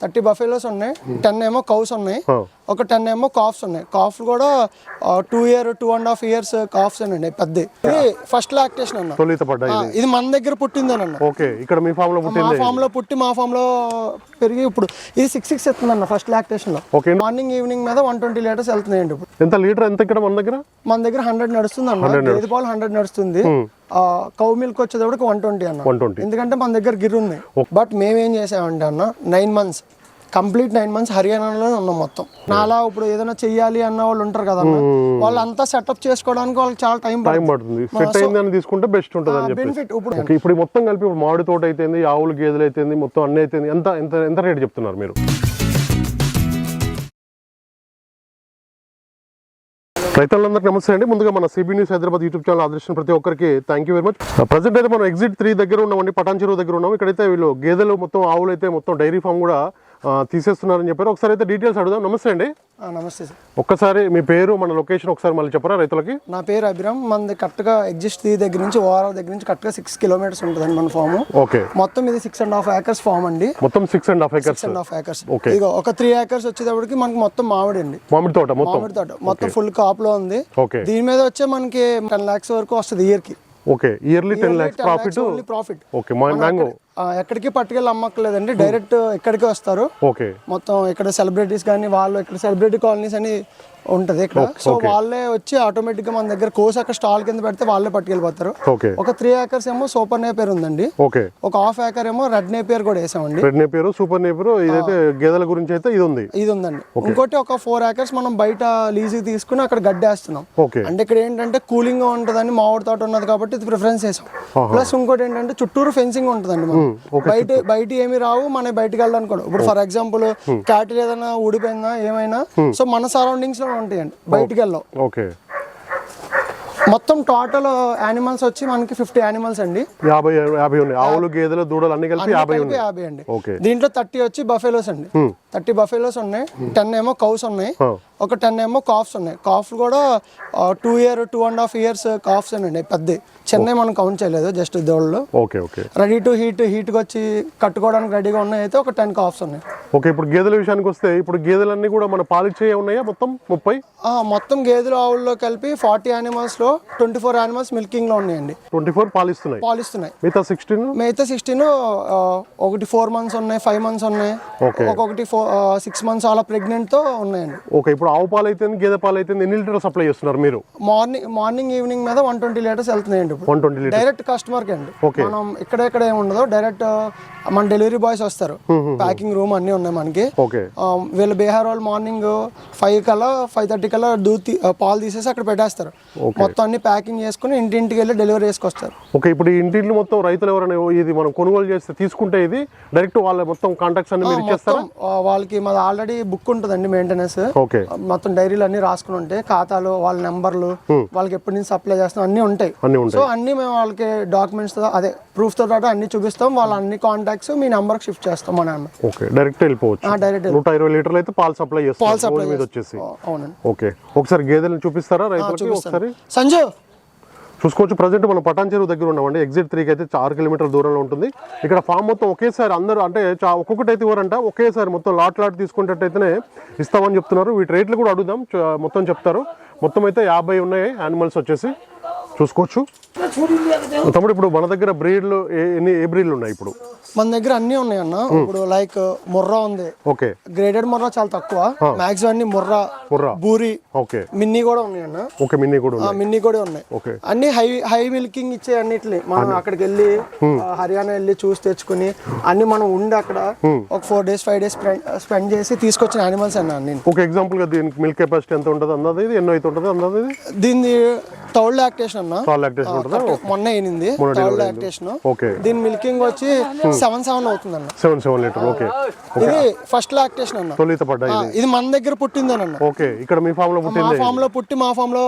Thirty buffaloes ఉన్నాయి ten ఏమో cows ఉన్నాయి ఆ. ఒక టెన్ ఏమో కాఫ్స్ ఉన్నాయి. కాఫ్ కూడా two year two and half years calfs అండి పెద్ద ఫస్ట్ లాక్టేషన్ అన్న. ఇది? మన దగ్గర పుట్టిందేనన్న ఓకే ఇక్కడ మీ ఫామ్లో మా ఫామ్లో పుట్టి మా ఫామ్లో పెరిగి ఇప్పుడు ఇది సిక్స్ సిక్స్ ఎత్తుందన్న ఫస్ట్ లాక్టేషన్లో. ఓకే. మార్నింగ్ ఈవినింగ్ మీద వన్ ట్వంటీ లీటర్స్ వెళ్తున్నాయండి ఇప్పుడు. ఎంత లీటర్ ఎంత ఇక్కడ మన దగ్గర? మన దగ్గర హండ్రెడ్ నడుస్తుంది అన్న. గేదె పాలు హండ్రెడ్ నడుస్తుంది. కౌ మిల్క్ వచ్చేటప్పటికి వన్ ట్వంటీ అన్న. ఎందుకంటే మన దగ్గర గిర్ ఉంది బట్ మేమేం చేసామంటే అన్న nine months complete nine months హర్యానాలోనే ఉన్నాం మొత్తం. నాలా ఇప్పుడు ఏదైనా చెయ్యాలి అన్న వాళ్ళు ఉంటారు కదా అన్న. వాళ్ళంతా సెటప్ చేసుకోవడానికి వాళ్ళకి చాలా టైం టైం పడుతుంది. సెట్ అయిందని తీసుకుంటే బెస్ట్ ఉంటుంది అని బెనిఫిట్ ఇప్పుడు ఇప్పుడు మొత్తం కలిపి ఇప్పుడు మామిడి తోట అయితేంది ఆవులు గేదెలు అయితేంది మొత్తం అన్ని అయితేంది ఎంత ఎంత ఎంత రేట్ చెప్తున్నారు మీరు? రైతులందరికీ నమస్తే అండి. ముందుగా మన CB news Hyderabad YouTube channel ఆదర్శించిన ప్రతి ఒక్కరికి thank you very much present అయితే మనం ఎగ్జిట్ త్రీ దగ్గర ఉన్నామండి పటాన్ చెరువు దగ్గర ఉన్నాం. ఇక్కడైతే వీళ్ళు గేదెలు మొత్తం ఆవులు అయితే మొత్తం డైరీ ఫామ్ కూడా తీసేస్తున్నారని చెప్పారు. ఒకసారి అయితే డీటెయిల్స్ అడుగుదాం. నమస్తే అండి. నమస్తే సార్. ఒక్కసారి మీ పేరు మన లొకేషన్ ఒకసారి మళ్ళీ చెప్పరా రైతులకి? నా పేరు అభిరామ్. మనది కరెక్ట్గా ఎగ్జిస్ట్ ది దగ్గర నుంచి ఓఆర్ఆర్ దగ్గర నుంచి కరెక్ట్గా సిక్స్ కిలోమీటర్స్ ఉంటుందండి మన ఫామ్ ఓకే మొత్తం ఇది six and half acres farm అండి. మొత్తం six and half six and half acres Okay. ఇక ఒక త్రీ ఏకర్స్ వచ్చేటప్పటికి మనకి మొత్తం మామిడి అండి. మామిడి తోట మొత్తం. మామిడి తోట. మొత్తం ఫుల్ కాపులో ఉంది. ఓకే దీని మీద వచ్చే మనకి టెన్ లాక్స్ వరకు వస్తుంది ఇయర్కి. Okay yearly ten lakhs profit only profit okay mango ఎక్కడికి పట్టుకెళ్ళి అమ్మక్కలేదండి డైరెక్ట్ ఇక్కడికి వస్తారు. ఓకే. మొత్తం ఇక్కడ సెలబ్రిటీస్ కానీ వాళ్ళు ఇక్కడ సెలబ్రిటీ కాలనీస్ అని ఉంటది ఇక్కడ. సో వాళ్ళే వచ్చి ఆటోమేటిక్గా మన దగ్గర కోసి అక్కడ స్టాల్ కింద పెడితే వాళ్ళే పట్టుకెళ్ళిపోతారు. ఒక త్రీ ఏకర్స్ ఏమో సూపర్ నేపేర్ ఉందండి. ఒక హాఫ్ ఏకర్ ఏమో రెడ్ నేపియర్ కూడా వేసామండి. రెడ్ నేపియర్ సూపర్ నేపియర్ ఇదైతే గేదెల గురించి అయితే ఇది ఉంది. ఇది ఉందండి. ఇంకోటి ఒక ఫోర్ ఏకర్స్ మనం బయట లీజుకి తీసుకుని అక్కడ గడ్డేస్తున్నాం. అంటే ఇక్కడ ఏంటంటే కూలింగ్గా ఉంటుందని మామిడి తోట ఉన్నది కాబట్టి ఇది ప్రిఫరెన్స్ చేసాం. ప్లస్ ఇంకోటి ఏంటంటే చుట్టూరు ఫెన్సింగ్ ఉంటుందండి మనం బయట బయట ఏమి రావు మన బయటికి వెళ్ళడానికి కూడా. ఇప్పుడు ఫర్ ఎగ్జాంపుల్ క్యాటిల్ ఏదైనా ఊడిపోయిందా ఏమైనా. సో మన సరౌండింగ్స్లో ఉంటాయండి. బయటికి వెళ్ళాం ఓకే. మొత్తం టోటల్ యానిమల్స్ వచ్చి మనకి ఫిఫ్టీ యానిమల్స్ అండి. యాభై యాభై ఉన్నాయి. ఆవులు గేదెలు దూడలు అన్ని కలిపి యాభై యాభై అండి. ఓకే. దీంట్లో థర్టీ వచ్చి బఫెలోస్ అండి. థర్టీ బఫెలోస్ ఉన్నాయి. టెన్ ఏమో కౌస్ ఉన్నాయి. ఒక టెన్ ఏమో కాఫ్స్ ఉన్నాయి. కాఫ్ కూడా two year two and half years calfs అండి పెద్ద చెన్నై మనం కౌంట్ చేయలేదు just దోళ్ళు okay okay. Ready to heat హీట్కి వచ్చి కట్టుకోవడానికి రెడీగా ఉన్నాయి అయితే ఒక టెన్ కాఫ్స్ ఉన్నాయి. ఓకే ఇప్పుడు గేదెల విషయానికి వస్తే ఇప్పుడు గేదెలన్నీ కూడా మన పాలిచ్చే ఉన్నాయా మొత్తం ముప్పై? మొత్తం గేదెలు ఆవుల్లో కలిపి ఫార్టీ యానిమల్స్లో ట్వంటీ ఫోర్ యానిమల్స్ మిల్కింగ్లో ఉన్నాయండి. ట్వంటీ ఫోర్ పాలిస్తున్నాయి. పాలిస్తున్నాయి. మిగతా సిక్స్టీన్? మిగతా సిక్స్టీన్ ఒకటి ఫోర్ మంత్స్ ఉన్నాయి ఫైవ్ మంత్స్ ఉన్నాయి. ఒక్కొక్కటి ఫోర్ సిక్స్ మంత్స్ అలా ప్రెగ్నెంట్తో ఉన్నాయండి. ఓకే ఇప్పుడు ఆవు పాలు అయితే గేదె పాలు అయితే ఎన్ని లీటర్ సప్లై చేస్తున్నారు మీరు? మార్నింగ్ మార్నింగ్ ఈవినింగ్ మీద వన్ ట్వంటీ లీటర్స్ వెళ్తున్నాయండి వన్ ట్వంటీ లీటర్ డైరెక్ట్ కస్టమర్కి అండి. Okay. మనం ఇక్కడ ఇక్కడ ఏమి ఉండదు డైరెక్ట్ మన డెలివరీ బాయ్స్ వస్తారు. ప్యాకింగ్ రూమ్ అన్నీ ఉన్నాయి మనకి. ఓకే వీళ్ళ బీహార్ వాళ్ళు మార్నింగ్ ఫైవ్ కల్లా ఫైవ్ థర్టీ కల్లా దూత్ తీ- పాలు తీసేసి అక్కడ పెట్టేస్తారు. మొత్తం అన్ని ప్యాకింగ్ చేసుకుని ఇంటింటికి వెళ్ళి డెలివరీ చేసుకొస్తారు. ఓకే ఇప్పుడు ఈ ఇంటింటి మొత్తం రైతులు ఎవరైనా ఇది మనం కొనుగోలు చేస్తే తీసుకుంటే ఇది డైరెక్ట్ వాళ్ళ మొత్తం కాంటాక్ట్స్ అన్ని మీరు ఇచ్చేస్తారా? వాళ్ళకి మాది ఆల్రెడీ బుక్ ఉంటుందండి మెయింటెనెన్స్ ఓకే. మొత్తం డైరీలు అన్ని రాసుకుని ఉంటాయి ఖాతాలు వాళ్ళ నెంబర్లు వాళ్ళకి ఎప్పటి నుంచి సప్లై చేస్తాం అన్ని ఉంటాయి. సో అన్ని మేము వాళ్ళకి డాక్యుమెంట్స్తో అదే ప్రూఫ్తో పాటు అన్ని చూపిస్తాం. వాళ్ళ అన్ని కాంటాక్ట్స్ మీ నెంబర్కి షిఫ్ట్ చేస్తాం మన నెంబర్ ఓకే. డైరెక్ట్ వెళ్ళిపోవచ్చు. డైరెక్ట్ నూట ఇరవై లీటర్లు అయితే పాలు సప్లై చేస్తారు. supply రోజు మీద వచ్చేసి. అవునండి. ఓకే. ఒకసారి గేదెలను చూపిస్తారా రైతులకి? ఒకసారి. సంజు! చూసుకోవచ్చు. ప్రజెంట్ మనం పటాన్ చెరువు దగ్గర ఉన్నామండి. ఎగ్జిట్ త్రీకి అయితే ఆరు కిలోమీటర్ల దూరంలో ఉంటుంది. ఇక్కడ ఫామ్ మొత్తం ఒకేసారి అందరూ అంటే చా- ఒక్కొక్కటి అయితే ఇవ్వరంట ఒకేసారి మొత్తం లాట్ లాట్ తీసుకునేటట్టయితేనే ఇస్తామని చెప్తున్నారు. వీటి రేట్లు కూడా అడుగుదాం. మొత్తం చెప్తారు. మొత్తం అయితే యాభై ఉన్నాయి. యానిమల్స్ వచ్చేసి చూసుకోవచ్చు. తమ్ముడు ఇప్పుడు మన దగ్గర బ్రీడ్లు ఏ- ఎన్ని ఏ బ్రీడ్లు ఉన్నాయి ఇప్పుడు? మన దగ్గర అన్ని ఉన్నాయి అన్న ఇప్పుడు లైక్ ముర్రా ఉంది. ఓకే. గ్రేడెడ్ ముర్రా చాలా తక్కువ. మాక్సిమం అన్ని ముర్రా ముర్రా. బూరి ఓకే. మిన్నీ కూడా ఉన్నాయి అన్న ఓకే మిన్నీ కూడా మిన్నీ కూడా ఉన్నాయి. ఓకే. అన్ని హై హై మిల్కింగ్ ఇచ్చే అన్నిటిని మనం అక్కడికి వెళ్ళి హర్యానా వెళ్ళి చూసి తెచ్చుకుని అన్ని మనం ఉండి అక్కడ ఒక four days five days spend చేసి తీసుకొచ్చిన యానిమల్స్ అన్న అన్ని. ఒక ఎగ్జాంపుల్గా దీనికి మిల్క్ కెపాసిటీ ఎంత ఉంటుంది? అన్నది ఇది? ఎన్నో అయితే ఉంటుంది అన్నది దీన్ని థర్డ్ లాక్టేషన్ అన్న మొన్న అయినింది థర్డ్ లాక్టేషన్ ఓకే దీని మిల్కింగ్ వచ్చి సెవెన్ సెవెన్ అవుతుంది అన్న సెవెన్ సెవెన్ లీటర్ ఓకే ఇది ఫస్ట్ లాక్టేషన్ అన్న. తొలిత ఇది? మన దగ్గర పుట్టిందేనన్న ఓకే ఇక్కడ మీ ఫామ్లో మా పుట్టింది ఫామ్లో పుట్టి మా ఫామ్లో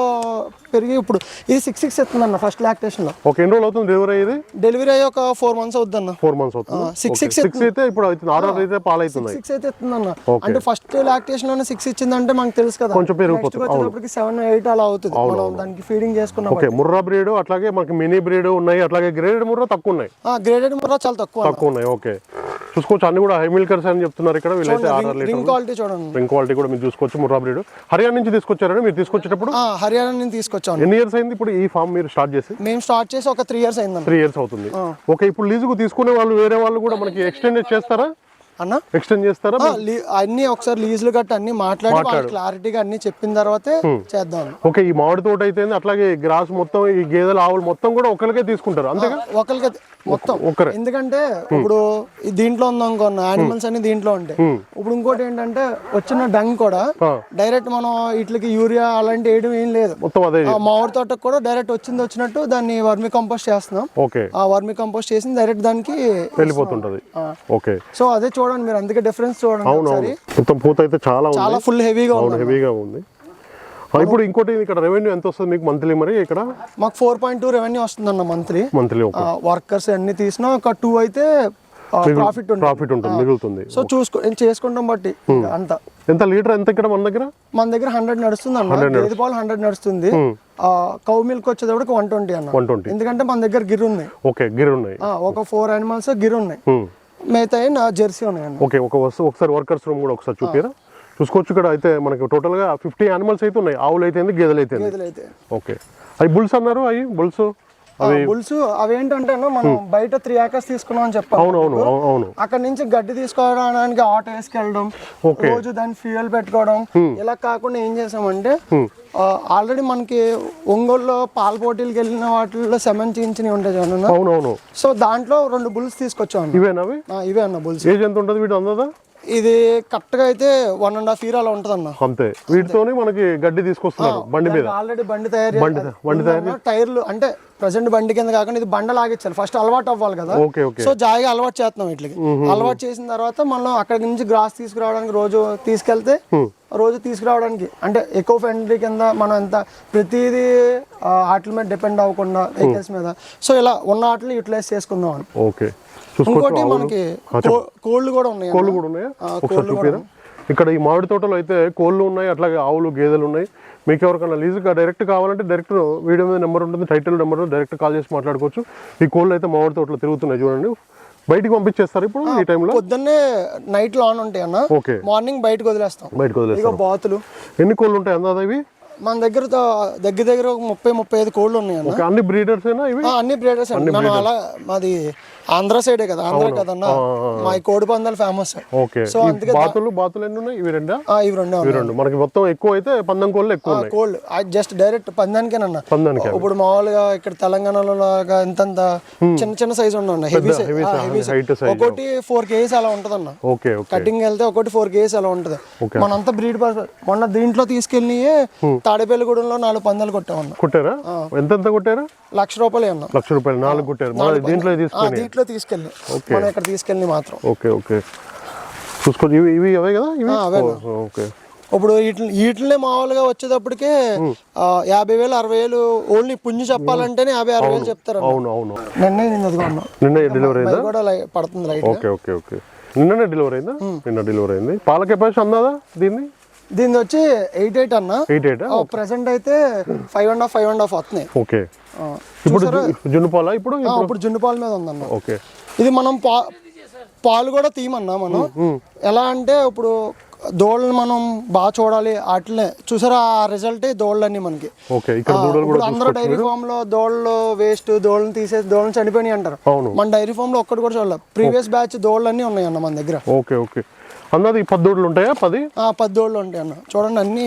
పెరిగి ఇప్పుడు ఇది సిక్స్ సిక్స్ ఎత్తుందన్న ఫస్ట్ లాక్టేషన్లో. ఓకే ఎన్ని రోజులు అవుతుంది డెలివరీ అయ్యేది? డెలివరీ అయ్యి ఒక ఫోర్ మంత్స్ అవుద్దన్న ఫోర్ మంత్స్ అవుతుంది? six, six సిక్స్ అయితే ఇప్పుడు అవుతుంది. ఆరు అయితే పాలు అవుతున్నాయి సిక్స్ అయితే ఎత్తుందన్న. అంటే ఫస్ట్ లాక్టేషన్లోనే సిక్స్ ఇచ్చిందంటే మనకు తెలుసు కదా. కొంచెం పెరిగిపోతుంది. వచ్చేటప్పటికి సెవెన్ ఎయిట్ అలా అవుతుంది. మనం దానికి ఫీడింగ్ చేసుకున్నాం ముర్రా బ్రీడ్ అట్లాగే మనకి మినీ బ్రీడ్ ఉన్నాయి అట్లాగే గ్రేడెడ్ ముర్రా తక్కువ ఉన్నాయి. గ్రేడెడ్ ముర్రా చాలా తక్కువ తక్కువ ఉన్నాయి ఓకే. చూసుకోవచ్చు అన్ని కూడా హై మిల్కర్స్ అని చెప్తున్నారు ఇక్కడ వీళ్ళైతే ఆర్ఆర్ లీటర్ క్వాలిటీ చూడండి. రింగ్ క్వాలిటీ కూడా మీరు చూసుకోవచ్చు ముర్రా బ్రీడ్ హర్యానా నుంచి తీసుకొచ్చారండి మీరు తీసుకొచ్చేటప్పుడు? ఆ, హర్యానా నుంచి తీసుకొచ్చాను ఎన్ని ఇయర్స్ అయింది ఇప్పుడు ఈ ఫామ్ మీరు స్టార్ట్ చేసి? మేము స్టార్ట్ చేసి ఒక త్రీ ఇయర్స్ అయిందన్న. త్రీ ఇయర్స్ అవుతుంది. ఓకే ఇప్పుడు లీజుకు తీసుకునే వాళ్ళు వేరే వాళ్ళు కూడా మనకి ఎక్స్టెండ్ చేస్తారా? అన్న? ఎక్స్టెండ్ చేస్తారా? అన్ని ఒకసారి లీజులు గట్టి అన్ని మాట్లాడి క్లారిటీగా అన్ని చెప్పిన తర్వాతే చేద్దాం. ఓకే ఈ మామిడి తోట అయితే అట్లాగే గ్రాస్ మొత్తం ఈ గేదెల ఆవులు మొత్తం కూడా ఒకరికే తీసుకుంటారు అంతేగా ఒకరికి మొత్తం. ఒకరే ఎందుకంటే ఇప్పుడు ఈ దీంట్లో ఉందాం అనుకున్న యానిమల్స్ అన్ని దీంట్లో ఉంటాయి. ఇప్పుడు ఇంకోటి ఏంటంటే వచ్చిన డంగ్ కూడా. డైరెక్ట్ మనం వీటికి యూరియా అలాంటి వేయడం ఏం లేదు. మొత్తం అదే మామిడి తోటకు కూడా డైరెక్ట్ వచ్చింది వచ్చినట్టు దాన్ని వర్మి కంపోస్ట్ చేస్తున్నాం. ఓకే. ఆ వర్మి కంపోస్ట్ చేసి డైరెక్ట్ దానికి వెళ్ళిపోతుంటది. ఓకే. సో అదే చూడండి మీరు అందుకే డిఫరెన్స్ చూడండి మొత్తం పూత అయితే చాలా ఉంది. చాలా ఫుల్ హెవీగా ఉంది. హెవీగా ఉంది ఇప్పుడు ఇంకోటి ఇక్కడ రెవెన్యూ ఎంత వస్తుంది మీకు మంత్లీ మరి ఇక్కడ? మాకు ఫోర్ పాయింట్ టూ రెవెన్యూ వస్తుందన్న మంత్లీ మంత్లీ ఒక వర్కర్స్ అన్ని తీసినా ఒక టూ అయితే ప్రాఫిట్ ఉంటుంది. ప్రాఫిట్ ఉంటుంది మిగులుతుంది. సో చూసుకో చేసుకుంటాం బట్టి ఇంకా అంత. ఎంత లీటర్ ఎంత ఇక్కడ మన దగ్గర? మన దగ్గర హండ్రెడ్ నడుస్తుంది అన్న గేదె పాలు హండ్రెడ్ నడుస్తుంది. కౌ మిల్క్ వచ్చేటప్పటికి వన్ ట్వంటీ అన్న. వన్ ట్వంటీ ఎందుకంటే మన దగ్గర గిర్ ఉంది ఓకే గిరి ఉన్నాయి ఆ, ఒక ఫోర్ అనిమల్స్ గిర్ ఉన్నాయి Hmm. మిగతా నా జెర్సీ ఉన్నాయి అన్న ఓకే ఒక వస్తు ఒకసారి వర్కర్స్ రూమ్ కూడా ఒకసారి చూపిరా చూసుకోవచ్చు ఇక్కడ అయితే మనకి టోటల్గా ఫిఫ్టీ యానిమల్స్ అయితే ఉన్నాయి. ఆవులు అయితే గేదెలు అయితే గేదెలు అయితే ఓకే. అవి బుల్స్ అన్నారు అవి? బుల్స్? బుల్స్ అవి ఏంటంటే మనం బయట త్రీ ఏకర్స్ తీసుకున్నాం అని చెప్పాను అవును అవును అవు- అవును. అక్కడ నుంచి గడ్డి తీసుకోవడానికి ఆటో వేసుకెళ్ళడం. రోజు దాన్ని ఫ్యూయల్ పెట్టుకోవడం ఇలా కాకుండా ఏం చేసామంటే ఆల్రెడీ మనకి ఒంగోలులో పాల పోటీలకు వెళ్ళిన వాటిల్లో సెమెన్ చేయించినవి ఉంటాయి చూడండి అవును అవును సో దాంట్లో రెండు బుల్స్ తీసుకొచ్చాం అన్న. ఇవేనా ఇవే అన్న బుల్స్. ఏజ్ ఎంత ఉంటుంది వీటి అందదా? ఇది కరెక్ట్గా అయితే వన్ అండ్ హాఫ్ ఇయర్ అలా ఉంటుంది అన్న అంతే. వీటితోని మనకి గడ్డి తీసుకొస్తున్నారు బండి మీద. ఆల్రెడీ బండి తయారు బండి టైర్లు అంటే ప్రజెంట్ బండి కింద కాకుండా ఇది బండ లాగించాలి ఫస్ట్ అలవాటు అవ్వాలి కదా. సో జాయిగా అలవాటు చేస్తున్నాం వీటికి. అలవాటు చేసిన తర్వాత మనం అక్కడి నుంచి గ్రాస్ తీసుకురావడానికి రోజు తీసుకెళ్తే రోజు తీసుకురావడానికి అంటే ఎక్కువ ఫ్రెండ్లీ కింద మనం ఎంత ప్రతిదీ వాటి మీద డిపెండ్ అవ్వకుండా వెహికల్స్ మీద. సో ఇలా ఉన్న వాటిని యూటిలైజ్ చేసుకుందాం ఓకే. ఇంకోటి. మనకి కోళ్ళు కూడా ఉన్నాయి. కోళ్ళు కూడా ఉన్నాయా? ఒకసారి చూపిరా. ఇక్కడ ఈ మామిడి తోటలో అయితే కోళ్ళు ఉన్నాయి అట్లాగే ఆవులు గేదెలు ఉన్నాయి. మీకు ఎవరికైనా లీజుగా డైరెక్ట్ కావాలంటే డైరెక్ట్ వీడియో మీద నెంబర్ ఉంటుంది టైటిల్ నెంబర్ డైరెక్ట్ కాల్ చేసి మాట్లాడుకోవచ్చు. ఈ కోళ్ళు అయితే మామిడి తోటలో తిరుగుతున్నాయి చూడండి. బయటికి పంపించేస్తారు ఇప్పుడు ఈ టైంలో పొద్దున్నే నైట్లో ఆన్ ఉంటాయి అన్న. ఓకే. మార్నింగ్ బయటకు వదిలేస్తాం. బయటకు వదిలేస్తారు. ఇక బాతులు. ఎన్ని కోళ్ళు ఉంటాయి అందాదా ఇవి? మన దగ్గర దగ్గర దగ్గర ఒక ముప్పై ముప్పై ఐదు కోళ్ళు ఉన్నాయి అన్న. అన్ని బ్రీడర్స్ ఇవి? అన్ని బ్రీడర్స్ అలా మాది ఆంధ్ర సైడే కదా ఆంధ్ర కదన్నా మా కోడి పందాలు ఫేమస్ ఓకే. సో అందుకే బాతులు బాతులు ఎన్ని ఉన్నాయి? ఇవి రెండా? ఇవి రెండు ఇవి రెండు. మనకి మొత్తం ఎక్కువ అయితే పందెం కోళ్ళు ఎక్కువ ఉన్నాయి. జస్ట్ డైరెక్ట్ పందానికేనన్న. పందానికి. ఇప్పుడు మామూలుగా ఇక్కడ తెలంగాణలో లాగా ఇంతంత చిన్న చిన్న సైజ్ ఉండవు హెవీ హెవీ సైజ్. ఒకటి ఫోర్ కేజీస్ అలా ఉంటదన్న. Okay okay. కటింగ్ వెళ్తే ఒకటి ఫోర్ కేజీస్ అలా ఉంటది. మనంతా బ్రీడ్ మొన్న దీంట్లో తీసుకెళ్ళి తాడేపల్లిగూడెంలో నాలుగు పందాలు కొట్టామన్న. కొట్టారా? ఎంత కొట్టారా? లక్ష రూపాయలు అన్న. లక్ష రూపాయలు నాలుగు కొట్టారు. దీంట్లో తీసుకొని. దీంట్లో తీసుకెళ్ళి మనం ఇక్కడ తీసుకెళ్ళి మాత్రం. Okay okay. చూసుకోండి ఇవి ఇవి అవే కదా? ఇవి? ఓ, ఓకే. ఇప్పుడు వీటి వీటినే మామూలుగా వచ్చేటప్పటికే యాభై వేలు అరవై వేలు ఓన్లీ పుంజు చెప్పాలంటేనే యాభై అరవై వేలు చెప్తారు అవును అవును. నిన్నే నిన్న డెలివరీ అయిందా? అది కూడా పడుతుంది ఓకే ఓకే ఓకే. నిన్ననే డెలివరీ అయిందా? నిన్న డెలివరీ అయింది. పాల కెపాసిటీ అందాదా దీన్ని? దీని వచ్చి ఎయిట్ ఎయిట్ అన్న. Eight eight? ప్రెసెంట్ అయితే five and half five and half వస్తున్నాయి ఓకే. ఇప్పుడు జున్ను పాల? ఇప్పుడు ఇప్పుడు జున్ను పాల మీద ఉందన్న. ఓకే. ఇది మనం పా పాలు కూడా తీయమన్నా మనం. ఎలా అంటే ఇప్పుడు దోళ్ళని మనం బాగా చూడాలి వాటినే చూసారా? ఆ రిజల్టే దోళ్ళని మనకి. అందరూ డైరీ ఫామ్లో దోళ్ళు వేస్ట్ దోళ్ళని తీసేసి దోళ్ళని చనిపోయినాయి అంటారు. మన డైరీ ఫామ్లో ఒక్కటి కూడా చూడాలి ప్రీవియస్ బ్యాచ్ దోళ్ళన్నీ ఉన్నాయి అన్న మన దగ్గర. Okay okay. అన్నది ఈ పది దూడలు ఉంటాయా? పది? ఆ, పది దోళ్ళు ఉంటాయి అన్న. చూడండి అన్ని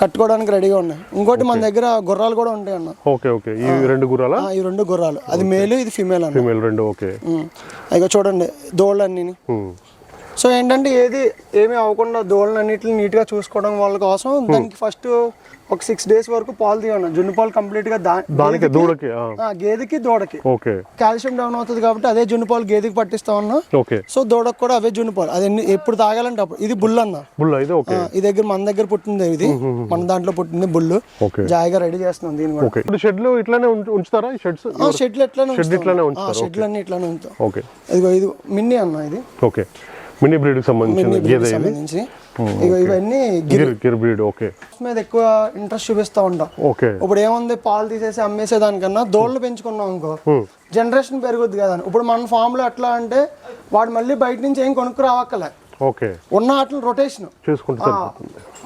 కట్టుకోవడానికి రెడీగా ఉన్నాయి. ఇంకోటి మన దగ్గర గుర్రాలు కూడా ఉంటాయి అన్న. Okay okay. ఈ రెండు గుర్రాల? ఈ రెండు గుర్రాలు. అది మేలు ఇది ఫీమేల్ అన్న. ఫీమేల్ రెండు ఓకే. ఇక చూడండి దోళ్ళు అన్ని. సో ఏంటంటే ఏది ఏమీ అవ్వకుండా దోళ్ళని అన్నిటిని నీట్గా చూసుకోవడం వాళ్ళ కోసం. దానికి ఫస్ట్ ఒక సిక్స్ డేస్ వరకు పాలు తీయను. జున్ను పాలు కంప్లీట్గా దా దానికి దూడకి గేదెకి దూడకి. ఓకే. కాల్షియం డౌన్ అవుతుంది కాబట్టి అదే జున్ను పాలు గేదెకి పట్టిస్తా ఉన్నా. ఓకే. సో దూడకు కూడా అవే జున్ను పాలు. అది ఎప్పుడు తాగాలంటే అప్పుడు. ఇది బుల్ అన్న. బుల్ అయితే ఓకే. ఈ దగ్గర మన దగ్గర పుట్టింది ఇది. మన దాంట్లో పుట్టింది బుల్లు. ఓకే. జాయిగా రెడీ చేస్తున్నాం దీన్ని కూడా. షెడ్లు ఇట్లానే ఉంచ- ఉంచుతారా? షెడ్స్? ఆ, షెడ్లు ఎట్లానే షెడ్ ఇట్లానే ఉంచుతారు. షెడ్లు అన్ని ఇట్లానే ఉంచుతాం. ఓకే. ఇదిగో ఇది మిన్ని అన్న ఇది. ఓకే. మినీ బ్రీడ్ సంబంధించిన గేదె సంబంధించి. ఇగో ఇవన్నీ గిర్ గిర్ బ్రీడ్ ఓకే మీద ఎక్కువ ఇంట్రెస్ట్ చూపిస్తూ ఉంటాం. ఓకే ఇప్పుడు ఏముంది? పాలు తీసేసి అమ్మేసే దానికన్నా దోళ్ళు పెంచుకున్నాం అనుకో. జనరేషన్ పెరుగుద్ది కదా ఇప్పుడు మన ఫామ్లో ఎట్లా అంటే వాడు మళ్ళీ బయట నుంచి ఏం కొనుక్కు రావక్కలే ఓకే ఉన్న వాటిని రొటేషన్ చేసుకుంటే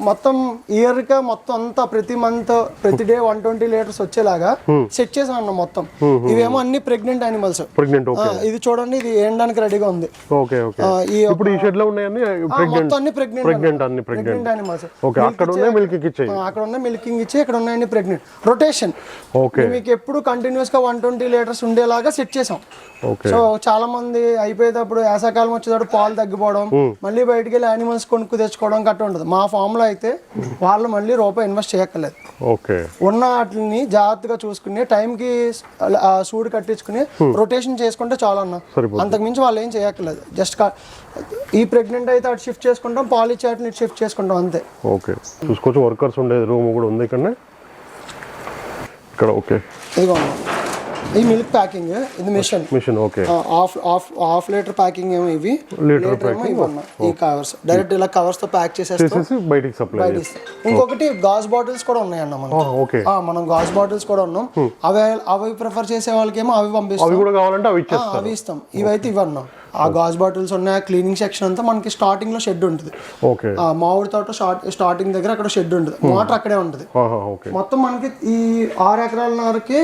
మొత్తం ఇయర్గా మొత్తం అంతా ప్రతి మంత్ ప్రతి డే వన్ ట్వంటీ లీటర్స్ వచ్చేలాగా సెట్ చేసాం అన్న మొత్తం. ఇవేమో అన్ని ప్రెగ్నెంట్ యానిమల్స్ ప్రెగ్నెంట్ ఓకే ఇది చూడండి ఇది ఏండానికి రెడీగా ఉంది. ఓకే ఓకే ఆ, ఈ ఇప్పుడు ఈ షెడ్లో ఉన్నాయన్ని ఆ, ప్రెగ్నెంట్ మొత్తం అన్ని ప్రెగ్నెంట్ ప్రెగ్నెంట్ అన్ని ప్రెగ్నెంట్ ప్రెగ్నెంట్ యానిమల్స్ ఓకే అక్కడ ఉన్న మిల్కింగ్ ఇచ్చి ఇక్కడ ఉన్నాయని ప్రెగ్నెంట్ రొటేషన్ ఓకే మీకు ఎప్పుడు కంటిన్యూస్గా వన్ ట్వంటీ లీటర్స్ ఉండేలాగా సెట్ చేసాం సో చాలా మంది అయిపోయేటప్పుడు వేసాకాలం వచ్చేటప్పుడు పాలు తగ్గిపోవడం మళ్ళీ బయటికి వెళ్ళి యానిమల్స్ కొనుక్కు తెచ్చుకోవడం గట్ట ఉంటుంది మా ఫామ్ లో అయితే వాళ్ళు మళ్ళీ రూపాయి ఇన్వెస్ట్ చేయక్కర్లేదు. ఓకే. ఉన్న వాటిని జాగ్రత్తగా చూసుకుని టైంకి సూడు కట్టించుకుని రొటేషన్ చేసుకుంటే చాలా అన్న సరిపోతుంది. అంతకు మించి వాళ్ళు ఏం చేయక్కర్లేదు. జస్ట్ ఈ ప్రెగ్నెంట్ అయితే అటు షిఫ్ట్ చేసుకుంటాం పాలు ఇచ్చే వాటిని ఇటు షిఫ్ట్ చేసుకుంటాం అంతే. ఓకే. చూసుకోవచ్చు వర్కర్స్ ఉండేది రూమ్ కూడా ఉంది ఇక్కడ ఇక్కడ ఓకే. ఇదిగో అన్న. ఈ మిల్క్ ప్యాకింగ్ ఇది machine machine okay half half half litre packing ఏమో ఇవి. లీటర్ అన్న ఈ కవర్స్ డైరెక్ట్ ఇలా కవర్స్తో ప్యాక్ చేసేసి బయటికి సప్లై. ఇంకొకటి గాజ్ బాటిల్స్ కూడా ఉన్నాయన్న మనం ఓకే మనం గాజ్ బాటిల్స్ కూడా ఉన్నాం. అవి అవి ప్రిఫర్ చేసే వాళ్ళకేమో అవి పంపిస్తాం. అవి కూడా కావాలంటే అవి ఇస్తాం. ఇవైతే ఇవన్నాం ఆ గాజ్ బాటిల్స్ ఉన్నాయి క్లీనింగ్ సెక్షన్ అంతా మనకి స్టార్టింగ్లో షెడ్ ఉంటుంది. ఓకే. ఆ మామిడి తోట స్టార్ట్ స్టార్టింగ్ దగ్గర అక్కడ షెడ్ ఉంటుంది. మోటార్ అక్కడే ఉంటుంది. మొత్తం మనకి ఈ ఆరు ఎకరాలన్నరకి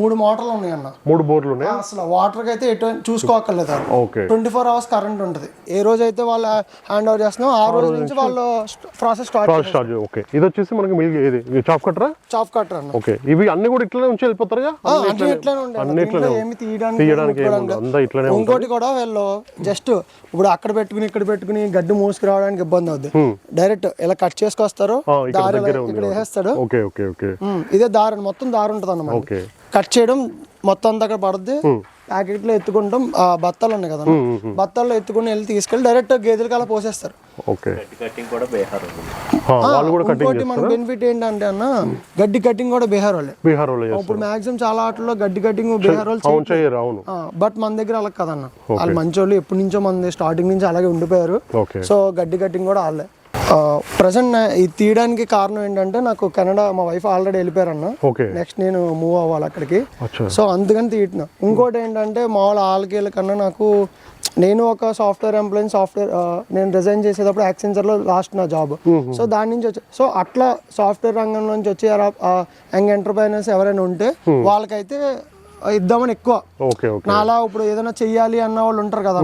మూడు మోటార్లు ఉన్నాయి అన్న మూడు బోర్డులు ఉన్నాయి? అసలు వాటర్కి అయితే ఎటు చూసుకోక్కర్లేదు okay. Twenty four hours current ఉంటుంది. ఏ రోజు అయితే వాళ్ళు హ్యాండ్ ఓవర్ చేస్తున్నాం ఆ రోజు నుంచి వాళ్ళు ప్రాసెస్ స్టార్ట్ ఓకే. ఇది వచ్చేసి మనకి ఇది చాప్ కట్టరా? చాప్ కట్టర్ అన్న. ఓకే. ఇవి అన్ని కూడా ఇట్లనే ఉంచి వెళ్ళిపోతారుగా? ఆ, అన్ని ఇట్లానే ఉంటాయి ఏమి తీయడానికి ఇంకోటి కూడా వీళ్ళు జస్ట్ ఇప్పుడు అక్కడ పెట్టుకుని ఇక్కడ పెట్టుకుని గడ్డి మూసుకురావడానికి ఇబ్బంది అవుద్ది. డైరెక్ట్ ఇలా కట్ చేసుకొస్తారు దారి ఇక్కడ వేసేస్తాడు. ఇదే దారి మొత్తం దారి ఉంటుంది అన్నమాట కట్ చేయడం మొత్తం అంతా పడుద్ది. ప్యాకెట్లో ఎత్తుకుంటాం ఆ బత్తాలు ఉన్నాయి కదా బత్తాల్లో ఎత్తుకుని వెళ్ళి తీసుకెళ్ళి డైరెక్ట్ గేదెలకి అలా పోసేస్తారు. వాళ్ళు ఇంకోటి మన బెనిఫిట్ ఏంటంటే అన్న గడ్డి కటింగ్ కూడా బీహార్ వాళ్ళే. బీహార్ వాళ్ళు చేస్తారు. ఇప్పుడు మాక్సిమం చాలా ఆటల్లో గడ్డి కటింగ్ బీహార్ వాళ్ళు అవును చేయరు అవును. బట్ మన దగ్గర అలా కదన్న. వాళ్ళు మంచోళ్ళు ఎప్పటి నుంచో మన స్టార్టింగ్ నుంచి అలాగే ఉండిపోయారు. సో గడ్డి కటింగ్ కూడా వాళ్ళే. ప్రజెంట్ ఇది తీయడానికి కారణం ఏంటంటే నాకు కెనడా మా వైఫ్ ఆల్రెడీ వెళ్ళిపోయారన్న. నెక్స్ట్ నేను మూవ్ అవ్వాలి అక్కడికి. సో అందుకని తీయట్నా. ఇంకోటి ఏంటంటే మామూలు ఆళ్ళకి కన్నా నాకు నేను ఒక సాఫ్ట్వేర్ ఎంప్లాయీ సాఫ్ట్వేర్ నేను రిజైన్ చేసేటప్పుడు యాక్సెంచర్లో లాస్ట్ నా జాబ్. సో దాని నుంచి వచ్చి సో అట్లా సాఫ్ట్వేర్ రంగం నుంచి వచ్చి యంగ్ ఎంటర్ప్రైనర్స్ ఎవరైనా ఉంటే వాళ్ళకైతే ఇద్దామని ఎక్కువ. నాలా ఇప్పుడు ఏదైనా చెయ్యాలి అన్న వాళ్ళు ఉంటారు కదా